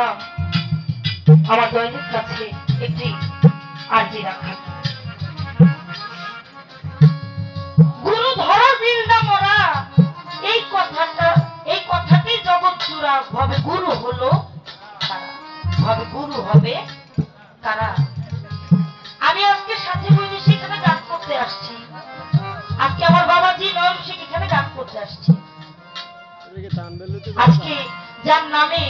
আল্লাহ আমার দৈনিক কাছে একটি আর্জি রাখা। গুরু বিন্দা মরা। এই কথাটা এই কথাটি জগৎ চূড়া। ভাবে গুরু হলো ভাবে গুরু হবে আমি আজকে সাথে বই গান করতে আসছি। আজকে আমার বাবাজি নয় সে এখানে গান করতে আসছি। আজকে যার নামে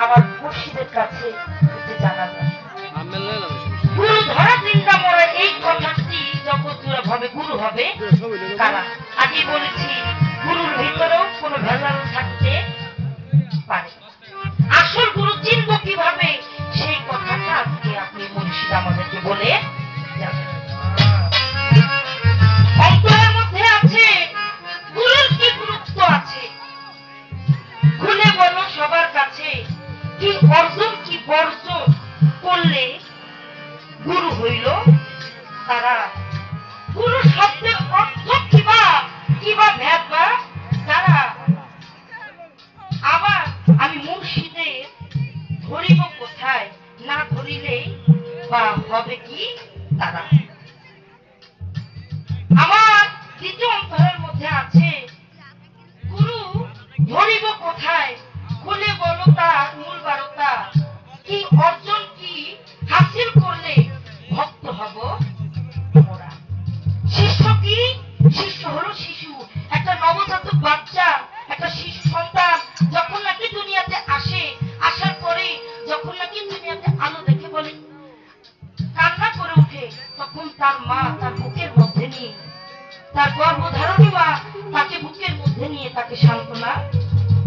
আমার মুর্শিদের কাছে গুরু ধরা চিন্তা মরা এই কথাটি জগৎ ভাবে গুরু হবে। কারা? আগে বলেছি গুরুর ভিতরেও কোনো বা হবে কি? তারা। আমার অন্তরের মধ্যে আছে, গুরু, ধরিব কোথায়? খুলে বলো তার মূল বারতা। কি অর্জন কি হাসিল করলে ভক্ত হব শিষ্য কি? শিষ্য হলো শিশু, একটা নবজাতক বাচ্চা। তার মা তার বুকের মধ্যে নিয়ে। তার গর্ভধারণী মা তাকে বুকের মধ্যে নিয়ে তাকে সান্ত্বনা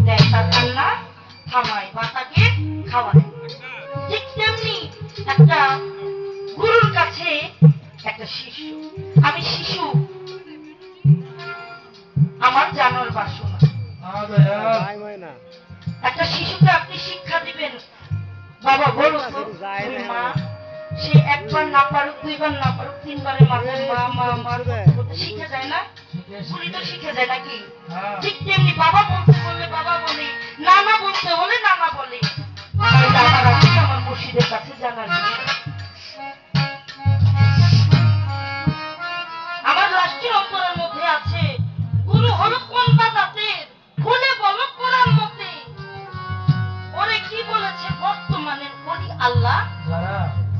দেয়। তার কান্না থামায় বা তাকে খাওয়ায়। ঠিক তেমনি একটা গুরুর কাছে একটা শিশু। আমি শিশু। আমার জানার বাসনা। একটা শিশুকে আপনি শিক্ষা দিবেন। বাবা বলো মা সে একবার না পারুক দুইবার না পারুক তিনবারের মাথায় মা মা মা শিখে যায় না? পুরি তো শিখে যায় নাকি? ঠিক তেমনি বাবা বলতে বললে বাবা বলে নানা বলতে হলে নানা বলে। আমার মুর্শিদের কাছে বিষয়। আমার রাষ্ট্রীয় অন্তরের মধ্যে আছে গুরু হলো কোন জাতের খুলে বলো কোরআন মতে। ওরে কি বলেছে বর্তমানে বলি আল্লাহ?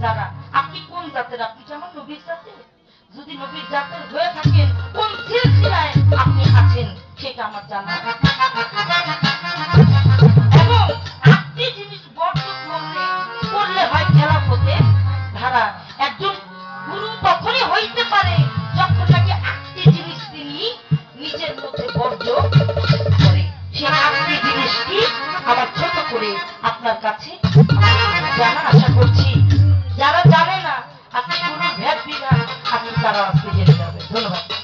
যারা আপনি কোন জাতের? আপনি যেমন নবীর জাতের। যদি নবীর জাতের হয়ে থাকেন, কোন সিলসিলায় আপনি আছেন, সেটা আমার জানা তারা ফিরে যাবে। ধন্যবাদ।